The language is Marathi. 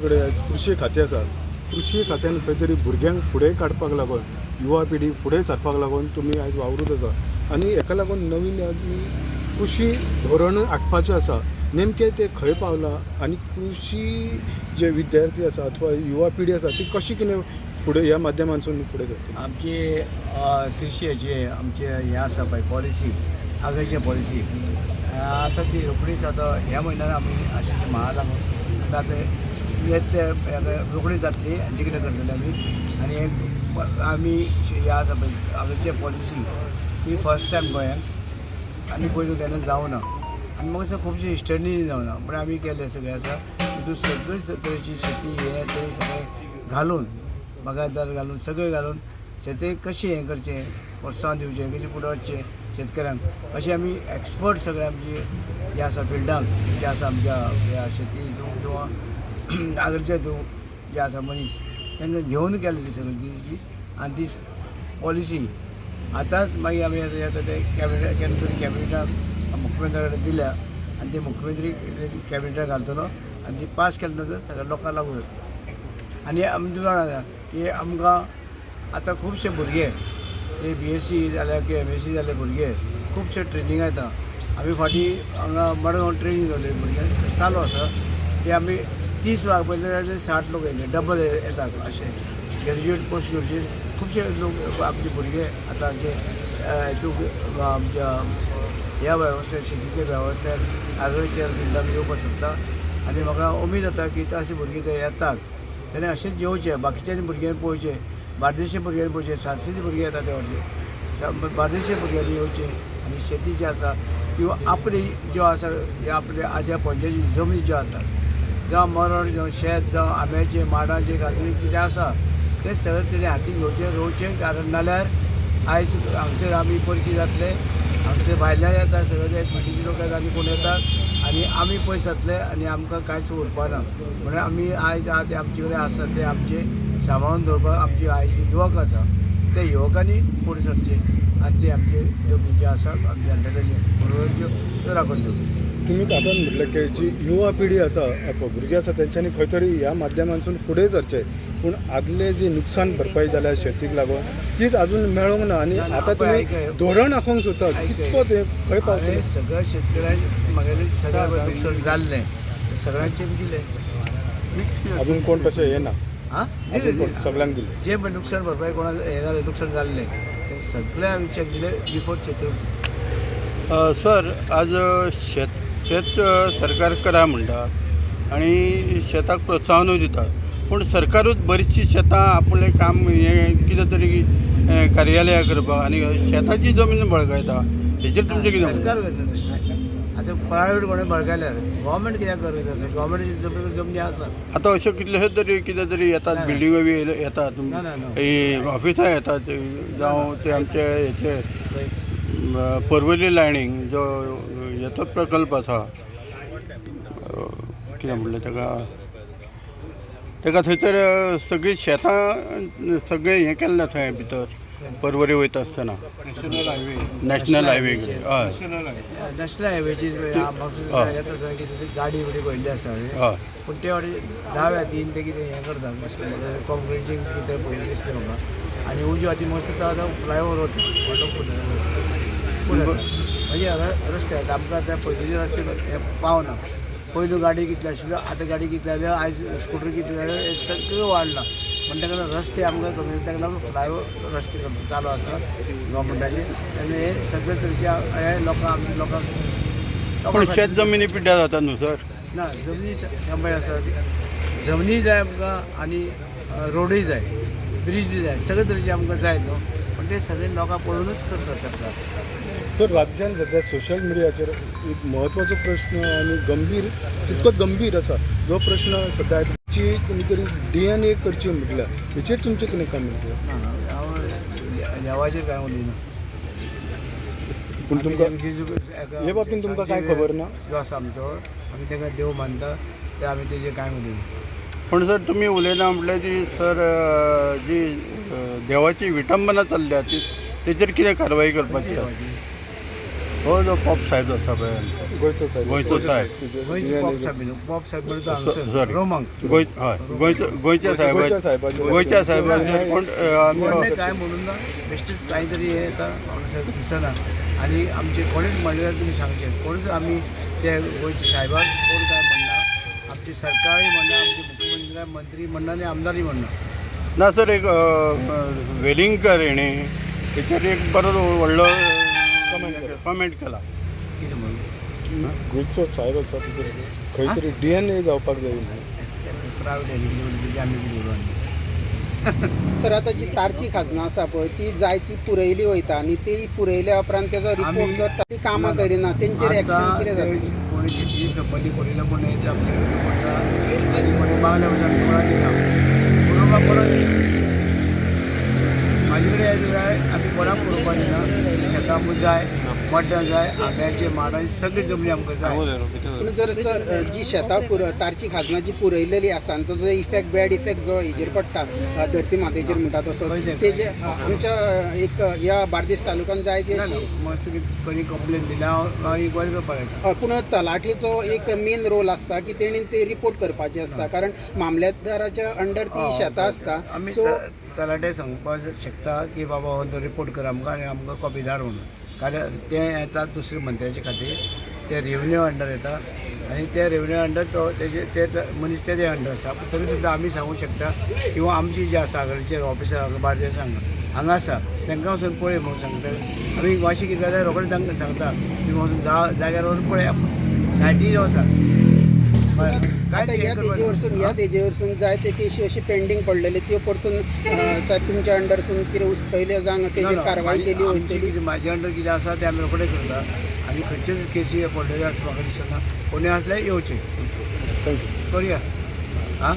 कडेन कृशी खातें आसा कृशी खात्यान खंय तरी भुरग्यांक फुडें काडपाक लागून युवा पिढी फुडें सरपाक लागून तुमी आयज वावरूत आसा. आनी हेका लागून नवीन कृशी धोरण आखपाचें आसा. नेमकें तें खंय पावलां आनी कृशी जे विद्यार्थी आसा अथवा युवा पिढी आसा ती कशी कितें फुडें ह्या माध्यमांतसून फुडें सरतली आमची कृषी हेची आमचे हे आसा पळय पॉलिसी आगाची पॉलिसी आतां ती रोखडीच आतां ह्या म्हयन्यान आमी आशिल्ली म्हाल आतां रोखडी जातली आनी कितें करतले आमी आनी आमी हे आसा पळय आगाची पॉलिसी ही फर्स्ट टायम गोंयांत आनी पयलू केन्ना जावना आनी म्हाका दिसता खुबशे हिस्टरी जावना पण आमी केले सगळें आसा तितून सगळी तरेची शेती हे ते सगळें घालून बागायतदार घालून सगळें घालून शेती कशें हें करचें प्रोत्साहन दिवचें कशें फुडें वचचें शेतकऱ्यांक अशें आमी एक्सपर्ट सगळे आमचे जे आसा फिल्डांत जे आसा आमच्या ह्या शेती किंवा आगरच्या तो जे आसा मनीस त्यांना घेवन केले ती सगळी ती आनी ती पॉलिसी आतांच मागीर आमी आतां आतां ते कॅबिनेट केन्ना तरी कॅबिनेटाक मुख्यमंत्र्या कडेन दिल्या. आनी ते मुख्यमंत्री कॅबिनेटाक घालतलो आनी ती पास केले नंतर सगळ्या लोकांक लागू जातली आनी आमी तुका जाणा की आमकां आतां खुबशे भुरगे ते बी एस सी जाल्या की एम एस सी जाले भुरगे खुबशे ट्रेनिंगा येता आमी फाटीं हांगा मडगांव ट्रेनींग जाले भुरग्यांक चालू आसा ते आमी तीस लाख पयले साठ लोक येयले डबल येतात अशे ग्रॅज्युएट पोस्ट ग्रॅज्युएट खुबशे लोक आमचे भुरगे आतांचे हितून आमच्या ह्या वेवसायात शेतीच्या वेवसायात आग्रीच्या फिल्डान येवपाक सोदता आनी म्हाका उमेद जाता की ते अशे भुरगे ते येतात. तेणे अशेंच जेवचे बाकीच्यांनी भुरग्यांनी पळोवचे बार्देशी भुरग्यांनी पळोवचे सातशेची भुरगे येतात ते व्हरचे बार्देशी भुरग्यांनी येवचे आनी शेती जी आसा किंवा आपली ज्यो आसा ह्या आपल्या आज्या पणजेची जमनी ज्यो आसा जावं मरण जावं शेत जावं आंब्याचें माडाचें गाजरी कितें आसा तें सगळें तेणे हातीन घेवचें रोवचें कारण नाल्यार आयज हांगसर आमी परकी जातले हांगसर भायल्यान येता सगळे ते बाकीचे लोक येतात आनी कोण येतात आनी आमी पयस जातले आनी आमकां कांयच उरपाना. म्हणून आमी आयज आतां आमचे कडेन आसा ते आमचे सांबाळून दवरपाक आमची आयज युवक आसा ते युवकांनी फुडें सरचे आनी ते आमचे जमनी जे आसा आमचे जाणटेले पूर्वज्यो त्यो राखून दवरचे तुमी तातूंत म्हटलें की जी युवा पिढी आसा भुरगीं आसा तेंच्यांनी खंय तरी ह्या माध्यमांतसून फुडें सरचें पूण आदले जी नुकसान भरपाई जाल्या शेतीक लागून तीच अजून मेळोंक ना आनी ना, ना, आतां तुमी. धोरण आखूंक सोदता. कितपत हें खंय पावतलें सगळ्या शेतकऱ्यांक म्हागेलें सगळें नुकसाण जाल्लें सगळ्यांचें दिलें. अजून कोण तशें येना हां? अजून कोण? सगळ्यांक दिलें. जे पण नुकसाण भरपाई कोणा हें जालें नुकसाण जाल्लें ते सगळ्या आमी चॅक दिले बिफोर अ, सर आज शेत शेत सरकार करा म्हणटा आणि शेताक प्रोत्साहनूय दितात. पूण सरकारूच बरीचशी शेतां आपलें काम हें कितें तरी कार्यालयां करपाक आनी शेताची जमीन बळकायता हेचेर तुमचें कितें? सरकार आतां प्रायवेट कोणें बळकायल्यार गव्हर्मेंट कित्याक गरज आसा गव्हर्मेंटाची जमीन आसा आतां अश्यो कितल्योश्यो तरी कितें तरी येतात. बिल्डिंगो बी येतात ऑफिसां येतात जावं ते आमचे हेचे पर्वरी लायनींग जो हेचो प्रकल्प आसा अ, कितें म्हणलें ताका ताका थंयसर सगळीं शेतां सगळें हें केल्लें थंय भितर पर्वरी वयता आसतना नॅशनल हायवे हय नॅशनल हायवेची गाडी बिडी पयल्ली आसा हय पूण ते वाटे डाव्या हातीन ते कितें हें करता कॉन्क्रिटींग कितें पयलीं दिसलें म्हाका आनी उजव्या हातीन मस्त तो आतां फ्लायओवर वता फुडें म्हणजे रस्ते आतां आमकां त्या पयलींचे रस्ते हे पावना पयलू गाडी कितले आशिल्ल्यो आतां गाडी कितले जाल्यो आयज स्कूटर कितले जाल्यो हे सगळें वाडला पण ताका लागून रस्ते आमकां कमी ताका लागून फ्लायओवर रस्ते कमी चालू आसा गव्हर्मेंटाचे आनी हे सगळे तरेचे हे लोकांक आमच्या लोकांक पूण लोकां शेत जमिनी पिड्ड्यार जाता न्हू सर? ना जमनी शंबर आसा जमनी जाय आमकां आनी रोडूय जाय ब्रिजूय जाय सगळे तरेचे आमकां जाय न्हू ते सगळे लोकां पळोवनूच करता सरकार सर राज्यान सध्या सोशल मिडियाचेर एक म्हत्वाचो प्रश्न आनी गंभीर तितकोच गंभीर आसा जो प्रश्न सध्या ची कोणी तरी डी एन ए करची म्हटल्यार हेचेर तुमचें कितें कमेंट ना हांव देवाचेर कांय उलयना पूण तुमकां हे बाबतींत तुमकां कांय खबर ना? जो आसा आमचो आमी ताका देव मानता ते आमी तेजेर कांय उलयना पूण सर तुमी उलयना म्हटल्यार जी सर जी देवाची विटंबना चल्ल्या ती तेचेर कितें कारवाई करपाची हो जो पॉप साहेब आसा पळय. गोंयचो साहेब. गोंयचो साहेब. रोमांक. गोंय हय गोंयचो गोंयच्या साहेब गोंयच्या साहेबाचे गोंयच्या साहेबाचे कोण काय म्हणून ना बेश्टेच काहीतरी हे येता दिसना. आणि आमचे कोणीच म्हणल्यार तुमी सांगचें कोणूच आमी ते गोंयचे साहेबाक कोण काय म्हणना आमची सरकारय म्हणना आमचे मुख्यमंत्री मंत्री म्हणना आणि आमदारय म्हणना ना सर एक वेलिंगकर हेणे तेचेर एक बरो व्हडलो कमेंट केला कितें म्हणून की गोंयचो साहेब आसा खंय तरी डी एन ए जावपाक जाय उलोवन सर आता जी तारची खाजना आसा पळय ती जाय ती पुरयली वयता आनी ती पुरयल्या उपरांत तेजो रिपोर्ट जर ती कामां करिना तेंचेर एक्शन कितें जाता कोणीशी ती संपत्ती कोणीला कोणी येते आमच्याकडे पडला? आणि कोणी मागल्या वर्षात कोणा दिला? बरोबर परत माझे कडेन यायचं जाय आमी कोणाक पळोवपा दिना शेतां जाय मड्ड्यां जाय आंब्याचे माडाची सगळी जमनी आमकां जाय. पूण जर सर जी शेतां पुर तारची खाजना जी पुरयलेली आसा आनी ताजो इफेक्ट बॅड इफेक्ट जो हेजेर पडटा धरती मातेचेर म्हणटा तसो तेजे आमच्या एक ह्या बार्देस तालुक्यान जाय ती ना, अशी ना, मग तुम्ही कोणी कंप्लेन दिला हांव ही बरें करपा लायता हय, पूण तलाठीचो एक मेन रोल आसता की तेणी ते रिपोर्ट करपाचे आसता कारण मामलेदाराच्या अंडर ती शेतां आसता सो तलाटे सांगपाक शकता की बाबा हो तो रिपोर्ट कर. आमकां आनी आमकां कॉपी धाड म्हणून. कारण ते येतात दुसरे मंत्र्याचे खातीर ते रेवन्यू अंडर येता आनी ते रेवन्यू अंडर तो तेजे ते मनीस तेजे अंडर आसा पूण तरी सुद्दां आमी सांगूंक शकता किंवा आमची जी आसा आघाडीचे ऑफिसर बार्देस हांगा हांगा आसा तांकां वचून पळय म्हणून सांगता आमी मातशी कितें जाल्यार रोखडें तांकां सांगता की वचून जा जाग्यार व्हरून पळय सायटी ज्यो आसा आता हें ह्या करपाक तेजे वरसून ह्या तेजे वरसून जाय ते केशी अशी पेंडींग पडलेले त्यो परतून साहेब तुमच्या अंडरसून कितें उस पयले जावंक ना, तेजेर कारवाई केली वयतली म्हाजे अंडर कितें आसा तें आमी रोखडें करता आनी खंयच्योच केसी पडलेल्यो आसा म्हाका दिसना कोणी आसल्यार येवचे थँक्यू करुया. आं